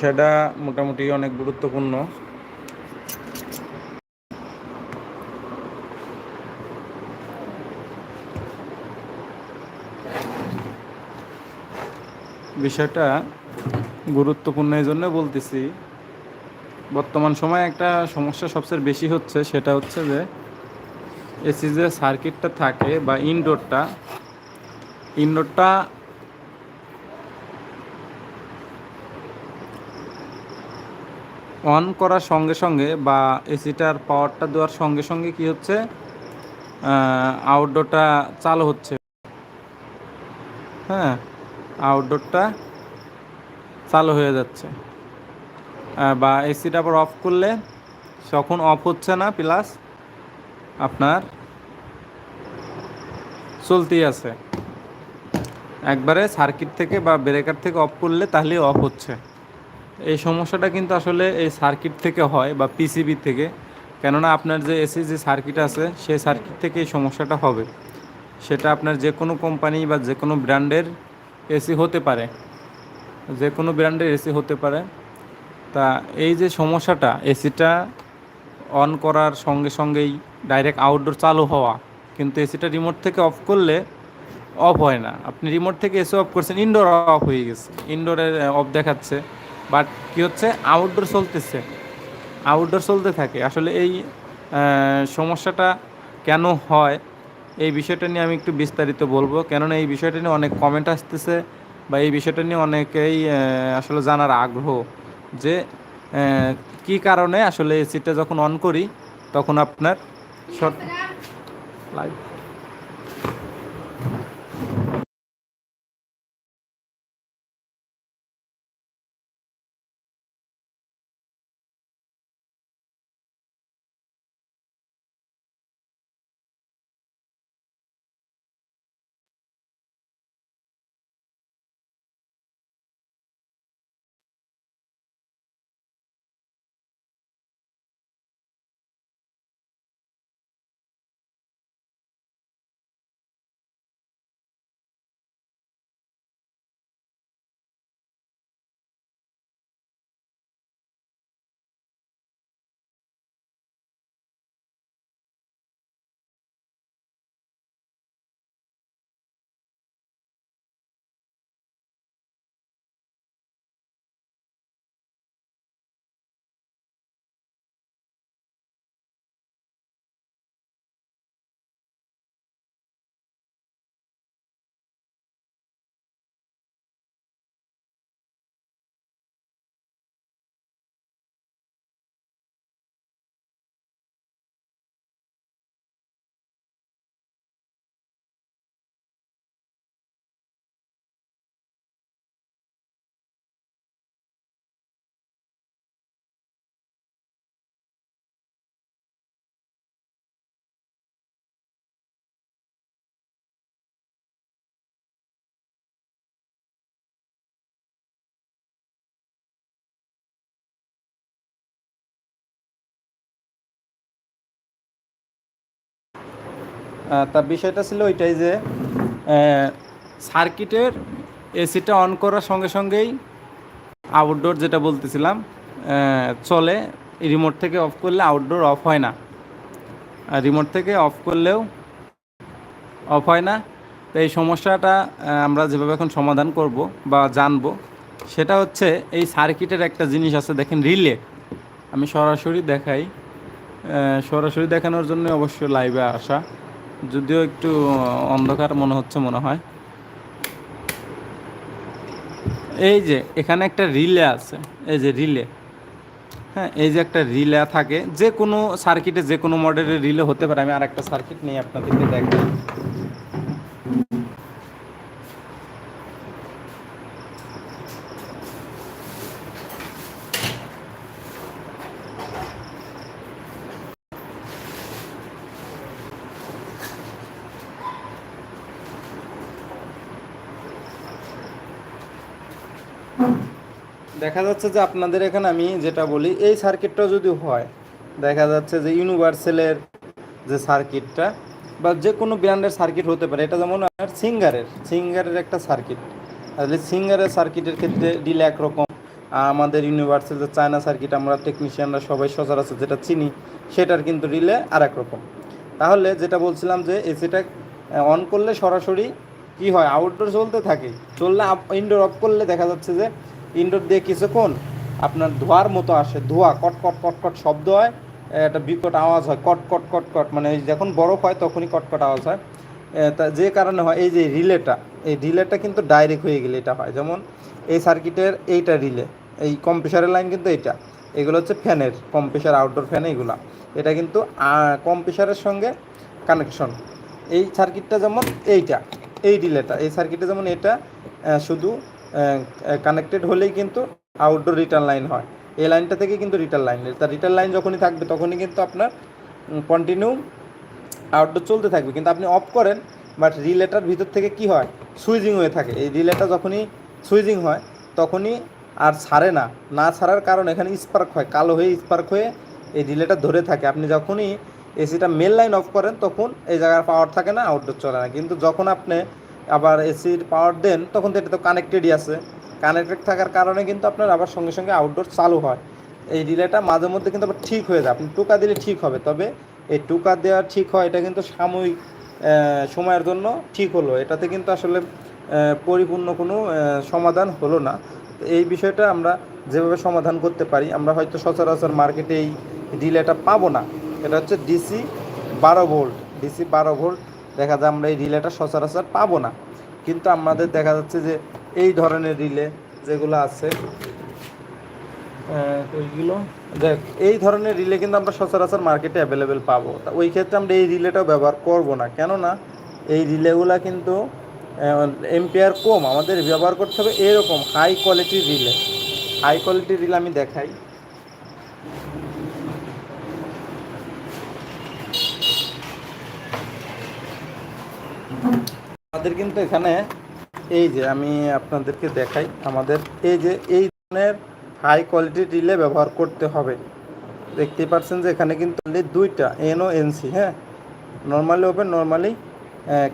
সেটা মোটামুটি অনেক গুরুত্বপূর্ণ। বিষয়টা গুরুত্বপূর্ণ এই জন্য বলতেছি, বর্তমান সময়ে একটা সমস্যা সবচেয়ে বেশি হচ্ছে সেটা হচ্ছে যে, এসি যে সার্কিটটা থাকে বা ইনডোরটা ইনডোরটা অন করার সঙ্গে সঙ্গে বা এসিটার পাওয়ারটা দেওয়ার সঙ্গে সঙ্গে কি হচ্ছে? আউটডোরটা চালু হচ্ছে। হ্যাঁ আউটডোরটা চালু হয়ে যাচ্ছে। বা এসিটা আবার অফ করলে তখন অফ হচ্ছে না প্লাস আপনার চলতেই আছে। একবারে সার্কিট থেকে বা ব্রেকার থেকে অফ করলে তাহলে অফ হচ্ছে। এই সমস্যাটা কিন্তু আসলে এই সার্কিট থেকে হয় বা পিসিবি থেকে। কেননা আপনার যে এসি যে সার্কিট আছে, সেই সার্কিট থেকে এই সমস্যাটা হবে। সেটা আপনার যে কোনো কোম্পানি বা যে কোনো ব্র্যান্ডের এসি হতে পারে। যে কোনো ব্র্যান্ডের এসি হতে পারে। তা এই যে সমস্যাটা এসিটা অন করার সঙ্গে সঙ্গেই ডাইরেক্ট আউটডোর চালু হওয়া। কিন্তু এসিটা রিমোট থেকে অফ করলে অফ হয় না। আপনি রিমোট থেকে এসি অফ করছেন ইনডোর অফ হয়ে গেছে। ইনডোরের অফ দেখাচ্ছে। বাট কী হচ্ছে? আউটডোর চলতেছে। আউটডোর চলতে থাকে। আসলে এই সমস্যাটা কেন হয় এই বিষয়টা নিয়ে আমি একটু বিস্তারিত বলব। কেননা এই বিষয়টা নিয়ে অনেক কমেন্ট আসতেছে বা এই বিষয়টা নিয়ে অনেকেই আসলে জানার আগ্রহ যে কি কারণে আসলে এসিটা যখন অন করি তখন আপনার শর্ট লাইভ তার বিষয়টা ছিল ওইটাই যে সার্কিটের এসিটা অন করার সঙ্গে সঙ্গেই আউটডোর যেটা বলতেছিলাম চলে। রিমোট থেকে অফ করলে আউটডোর অফ হয় না। আর রিমোট থেকে অফ করলেও অফ হয় না। তো এই সমস্যাটা আমরা যেভাবে এখন সমাধান করব বা জানব, সেটা হচ্ছে এই সার্কিটের একটা জিনিস আছে। দেখেন রিলে আমি সরাসরি দেখাই। সরাসরি দেখানোর জন্য অবশ্যই লাইভে আসা। যদিও একটু অন্ধকার মনে হচ্ছে মনে হয়। এই যে, এখানে একটা রিলে আছে। এই যে রিলে। হ্যাঁ এই যে একটা রিলে থাকে। যে কোনো সার্কিটে যে কোনো মডেলের রিলে হতে পারে। আমি আর একটা সার্কিট নিয়ে আপনাদেরকে দেখাই। দেখা যাচ্ছে যে আপনাদের এখানে আমি যেটা বলি, এই সার্কিটটা যদি হয়, দেখা যাচ্ছে যে ইউনিভার্সালের যে সার্কিটটা বা যে কোনো ব্র্যান্ডের সার্কিট হতে পারে, এটা যেমন সিঙ্গারের সিঙ্গারের একটা সার্কিট তাহলে সিঙ্গারের সার্কিটের ক্ষেত্রে ডিলে একরকম। আমাদের ইউনিভার্সাল যে চায়না সার্কিট আমরা টেকনিশিয়ানরা সবাই সচরাচর যেটা চিনি, সেটার কিন্তু রিলে আর রকম। তাহলে যেটা বলছিলাম যে এসিটা অন করলে সরাসরি কি হয় আউটডোর চলতে থাকে। চললে ইনডোর অফ করলে দেখা যাচ্ছে যে ইনডোর দিয়ে কিছুক্ষণ আপনার ধোয়ার মতো আসে, ধোয়া, কট কট কট কট শব্দ হয়, একটা বিকট আওয়াজ হয়, কট কট কট কট মানে যখন বরফ হয় তখনই কট কট আওয়াজ হয়। তা যে কারণে হয়, এই যে রিলেটা, এই রিলেটা কিন্তু ডাইরেক্ট হয়ে গেলে এটা হয়। যেমন এই সার্কিটের এইটা রিলে, এই কম্প্রেসারের লাইন কিন্তু এইটা। এগুলো হচ্ছে ফ্যানের কম্প্রেসার আউটডোর ফ্যান এইগুলা। এটা কিন্তু কম্প্রেসারের সঙ্গে কানেকশন এই সার্কিটটা যেমন এইটা। এই রিলেটা এই সার্কিটে যেমন এটা শুধু কানেক্টেড হলেই কিন্তু আউটডোর রিটার্ন লাইন হয়। এই লাইনটা থেকে কিন্তু রিটার্ন লাইন তার রিটার্ন লাইন যখনই থাকবে, তখনই কিন্তু আপনার কন্টিনিউ আউটডোর চলতে থাকবে। কিন্তু আপনি অফ করেন বাট রিলেটার ভিতর থেকে কি হয়? সুইজিং হয়ে থাকে। এই রিলেটা যখনই সুইজিং হয়, তখনই আর ছাড়ে না। না ছাড়ার কারণ এখানে স্পার্ক হয়। কালো হয়ে স্পার্ক হয়ে এই রিলেটা ধরে থাকে। আপনি যখনই এসিটা মেন লাইন অফ করেন, তখন এই জায়গার পাওয়ার থাকে না আউটডোর চলে না। কিন্তু যখন আপনি আবার এসির পাওয়ার দেন, তখন তো এটা তো কানেক্টেডই আছে। কানেক্টেড থাকার কারণে কিন্তু আপনার আবার সঙ্গে সঙ্গে আউটডোর চালু হয়। এই রিলেটা মাঝে মধ্যে কিন্তু আবার ঠিক হয়ে যায়। আপনি টুকা দিলে ঠিক হবে, তবে এই টুকা দেওয়া ঠিক হয়, এটা কিন্তু সাময়িক সময়ের জন্য ঠিক হলো। এটাতে কিন্তু আসলে পরিপূর্ণ কোনো সমাধান হলো না। এই বিষয়টা আমরা যেভাবে সমাধান করতে পারি, আমরা হয়তো সচরাচর মার্কেটে এই রিলেটা পাবো না। এটা হচ্ছে ডিসি বারো ভোল্ট ডিসি বারো ভোল্ট। দেখা যায় আমরা এই রিলেটা সচরাচর পাবো না। কিন্তু আমাদের দেখা যাচ্ছে যে এই ধরনের রিলে যেগুলো আছে ওইগুলো দেখ এই ধরনের রিলে কিন্তু আমরা সচরাচর মার্কেটে অ্যাভেলেবেল পাবো। তা ওই ক্ষেত্রে আমরা এই রিলেটাও ব্যবহার করব না। কেননা এই রিলেগুলো কিন্তু এম্পিয়ার কম। আমাদের ব্যবহার করতে হবে এরকম হাই কোয়ালিটির রিলে। হাই কোয়ালিটির রিলে আমি দেখাই। আমাদের কিন্তু এখানে এই যে আমি আপনাদেরকে দেখাই, আমাদের এই যে এই ধরনের হাই কোয়ালিটির রিলে ব্যবহার করতে হবে। দেখতেই পাচ্ছেন যে এখানে কিন্তু দুইটা এন ও এনসি হ্যাঁ? নর্মালি ওপেন নর্মালি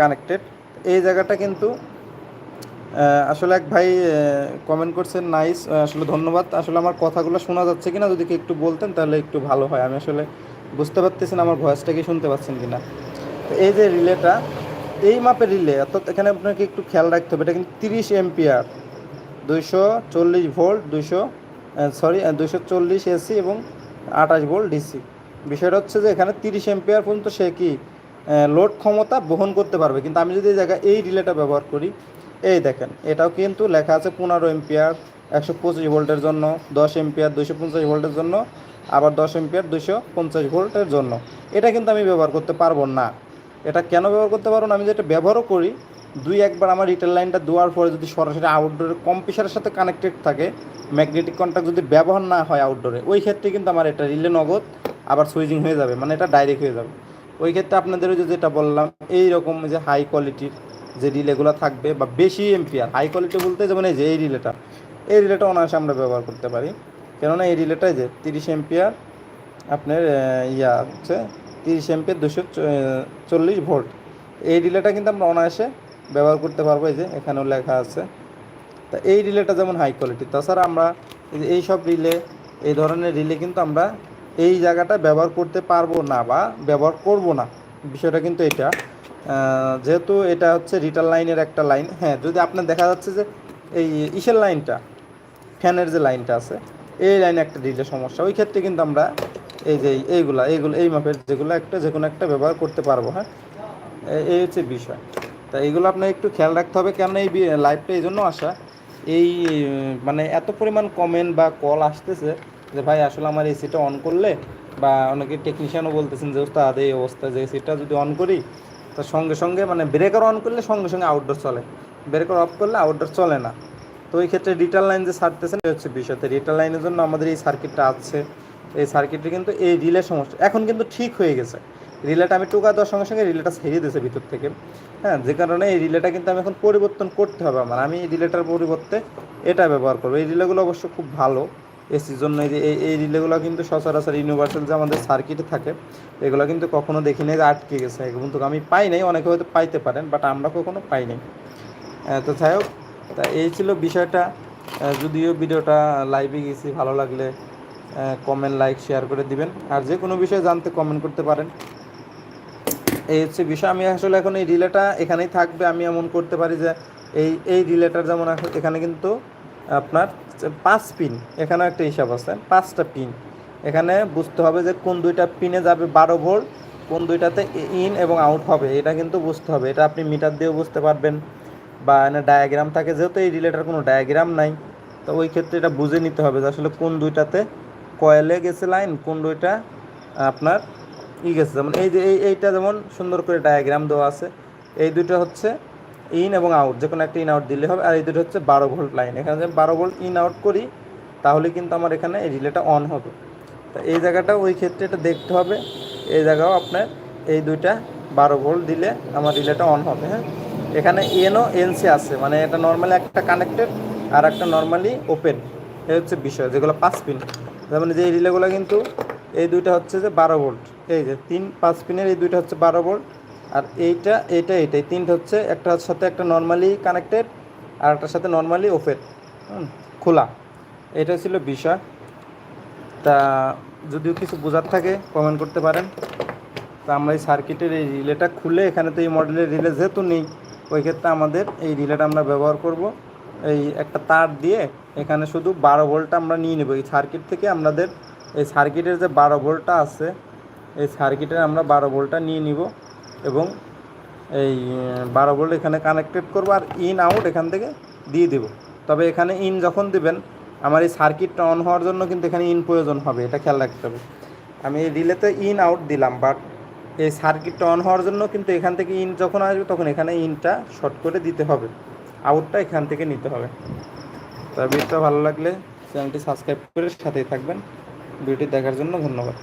কানেক্টেড এই জায়গাটা কিন্তু আসলে এক ভাই কমেন্ট করছেন নাইস আসলে ধন্যবাদ। আসলে আমার কথাগুলো শোনা যাচ্ছে কিনা যদি একটু বলতেন তাহলে একটু ভালো হয়। আমি আসলে বুঝতে পারতেছি না আমার ভয়েসটা কি শুনতে পাচ্ছেন কিনা। তো এই যে রিলেটা এই মাপের রিলে অর্থাৎ এখানে আপনাকে একটু খেয়াল রাখতে হবে, এটা কিন্তু তিরিশ এমপিআর দুইশো চল্লিশ ভোল্ট দুইশো সরি দুইশো চল্লিশ এসি এবং আঠাশ ভোল্ট ডিসি বিষয়টা হচ্ছে যে এখানে তিরিশ এমপিআর পর্যন্ত সে কি লোড ক্ষমতা বহন করতে পারবে। কিন্তু আমি যদি এই জায়গায় এই রিলেটা ব্যবহার করি, এই দেখেন, এটাও কিন্তু লেখা আছে পনেরো এমপিআর একশো পঁচিশ ভোল্টের জন্য, দশ এমপিআর দুইশো পঞ্চাশ ভোল্টের জন্য, আবার দশ এমপিআর দুইশো পঞ্চাশ ভোল্টের জন্য। এটা কিন্তু আমি ব্যবহার করতে পারব না। এটা কেন ব্যবহার করতে পারব না? আমি যেটা ব্যবহারও করি, দুই একবার আমার রিটেল লাইনটা দেওয়ার পরে যদি সরাসরি আউটডোরে কম্পিউটারের সাথে কানেক্টেড থাকে ম্যাগনেটিক কন্ট্যাক্ট যদি ব্যবহার না হয় আউটডোরে ওই ক্ষেত্রে কিন্তু আমার এটা রিলে নগদ, আবার সুইচিং হয়ে যাবে মানে এটা ডাইরেক্ট হয়ে যাবে। ওই ক্ষেত্রে আপনাদের যে যেটা বললাম এই রকম যে হাই কোয়ালিটির যে রিলেগুলো থাকবে, বা বেশি এমপিআর হাই কোয়ালিটি বলতে যেমন এই যে এই রিলেটা এই রিলেটা অনায়াসে আমরা ব্যবহার করতে পারি। কেননা এই রিলেটাই যে তিরিশ এমপিআর আপনার ইয়া হচ্ছে তিরিশ এমপিআর দুশো চল্লিশ ভোল্ট। এই রিলেটা কিন্তু আমরা অনায়াসে ব্যবহার করতে পারব এই যে, এখানেও লেখা আছে। তা এই রিলেটা যেমন হাই কোয়ালিটি তাছাড়া আমরা এই সব রিলে এই ধরনের রিলে কিন্তু আমরা এই জায়গাটা ব্যবহার করতে পারব না বা ব্যবহার করব না। বিষয়টা কিন্তু এটা। যেহেতু এটা হচ্ছে রিটার লাইনের একটা লাইন হ্যাঁ যদি আপনার দেখা যাচ্ছে যে, এই ইসের লাইনটা ফ্যানের যে লাইনটা আছে, এই লাইনে একটা রিলে সমস্যা। ওই ক্ষেত্রে কিন্তু আমরা এই যে এইগুলা, এইগুলো, এই মাপের যেগুলো একটা যে কোনো একটা ব্যবহার করতে পারব হ্যাঁ? এই হচ্ছে বিষয়। তা এইগুলো আপনার একটু খেয়াল রাখতে হবে, কেন এই লাইভটা এই জন্য আসা? এই মানে এত পরিমাণ কমেন্ট বা কল আসতেছে যে, ভাই, আসলে আমার এসিটা অন করলে? বা অনেকে টেকনিশিয়ানও বলতেছেন যে, ওস্তাদ, এই অবস্থা, যে এসিটা যদি অন করি তো সঙ্গে সঙ্গে মানে ব্রেকার অন করলে সঙ্গে সঙ্গে আউটডোর চলে। ব্রেকার অফ করলে আউটডোর চলে না। তো ওই ক্ষেত্রে রিটার্ন লাইন যে ছাড়তেছেন, এই হচ্ছে বিষয়। রিটার্ন লাইনের জন্য আমাদের এই সার্কিটটা আছে। এই সার্কিটটি কিন্তু এই রিলের সমস্যা এখন কিন্তু ঠিক হয়ে গেছে। রিলেটা আমি টোকা দেওয়ার সঙ্গে সঙ্গে রিলেটা ছেড়ে দিয়েছে ভিতর থেকে। হ্যাঁ যে কারণে এই রিলেটা কিন্তু আমি এখন পরিবর্তন করতে হবে আমার। আমি এই রিলেটার পরিবর্তে এটা ব্যবহার করব। এই রিলেগুলো অবশ্য খুব ভালো। এসির জন্য এই যে এই রিলেগুলো কিন্তু সচরাচর ইউনিভার্সাল যে আমাদের সার্কিটে থাকে, এগুলো কিন্তু কখনো দেখি নাই আটকে গেছে। কিন্তু আমি পাই নাই, অনেকে হয়তো পাইতে পারেন বাট আমরা কখনো পাই নাই। তো যাই হোক, তা এই ছিল বিষয়টা। যদিও ভিডিওটা লাইভে গেছি, ভালো লাগলে কমেন্ট লাইক শেয়ার করে দিবেন। আর যে কোনো বিষয়ে জানতে কমেন্ট করতে পারেন। এই হচ্ছে বিষয়। আমি আসলে এখন এই রিলেটা এখানেই থাকবে। আমি এমন করতে পারি যে এই এই রিলেটার যেমন এখন- কিন্তু আপনার পাঁচ পিন এখানেও একটা হিসাব আছে। পাঁচটা পিন এখানে বুঝতে হবে যে কোন দুইটা পিনে যাবে বারো ভোল্ট, কোন দুইটাতে ইন এবং আউট হবে। এটা কিন্তু বুঝতে হবে। এটা আপনি মিটার দিয়েও বুঝতে পারবেন। বা এনে ডায়াগ্রাম থাকে। যেহেতু এই রিলেটার কোনো ডায়াগ্রাম নাই, তো ওই ক্ষেত্রে এটা বুঝে নিতে হবে যে আসলে কোন দুইটাতে কয়েলে গেছে লাইন কোন দুইটা আপনার ই গেছে। যেমন এই যে এই, এইটা যেমন সুন্দর করে ডায়াগ্রাম দেওয়া আছে, এই দুটো হচ্ছে ইন এবং আউট যে কোনো একটা ইন আউট দিলে হবে। আর এই দুটো হচ্ছে বারো ভোল্ট লাইন এখানে যদি বারো ভোল্ট ইন আউট করি, তাহলে কিন্তু আমার এখানে এই রিলেটা অন হবে। তা এই জায়গাটা, ওই ক্ষেত্রে এটা দেখতে হবে। এই জায়গাও আপনার এই দুইটা বারো ভোল্ট দিলে আমার রিলেটা অন হবে হ্যাঁ? এখানে এনও এনসি আছে মানে এটা নর্মালি একটা কানেক্টেড আর একটা নর্মালি ওপেন এই হচ্ছে বিষয়, যেগুলো পাঁচ পিন যেমন যে এই রিলেগুলো কিন্তু এই দুইটা হচ্ছে যে বারো ভোল্ট এই যে তিন পাঁচ পিনের এই দুইটা হচ্ছে বারো ভোল্ট আর এইটা এইটা এইটাই এই তিনটা হচ্ছে একটার সাথে একটা নর্মালি কানেক্টেড আর একটার সাথে নর্মালি ওপেন খোলা। এটা ছিল বিষয়। তা যদিও কিছু বোঝার থাকে কমেন্ট করতে পারেন। তা আমরা এই সার্কিটের এই রিলেটা খুলে এখানে তো এই মডেলের রিলে যেহেতু নেই, ওই ক্ষেত্রে আমাদের এই রিলেটা আমরা ব্যবহার করব। এই একটা তার দিয়ে এখানে শুধু বারো ভোল্টটা আমরা নিয়ে নেব। এই সার্কিট থেকে আমাদের, এই সার্কিটের যে বারো ভোল্টটা আছে, এই সার্কিটের আমরা বারো ভোল্টটা নিয়ে নিব এবং এই বারো ভোল্ট এখানে কানেক্টেড করব আর ইন আউট এখান থেকে দিয়ে দেব। তবে এখানে ইন যখন দিবেন, আমার এই সার্কিটটা অন হওয়ার জন্য কিন্তু এখানে ইন প্রয়োজন হবে, এটা খেয়াল রাখতে হবে। আমি এই রিলেতে ইন আউট দিলাম বাট এই সার্কিটটা অন হওয়ার জন্য কিন্তু এখান থেকে ইন যখন আসবে, তখন এখানে ইনটা শর্ট করে দিতে হবে। আউটটা এখান থেকে নিতে হবে। তা ভিডিওটা ভালো লাগলে চ্যানেলটি সাবস্ক্রাইব করে সাথেই থাকবেন। ভিডিওটি দেখার জন্য ধন্যবাদ।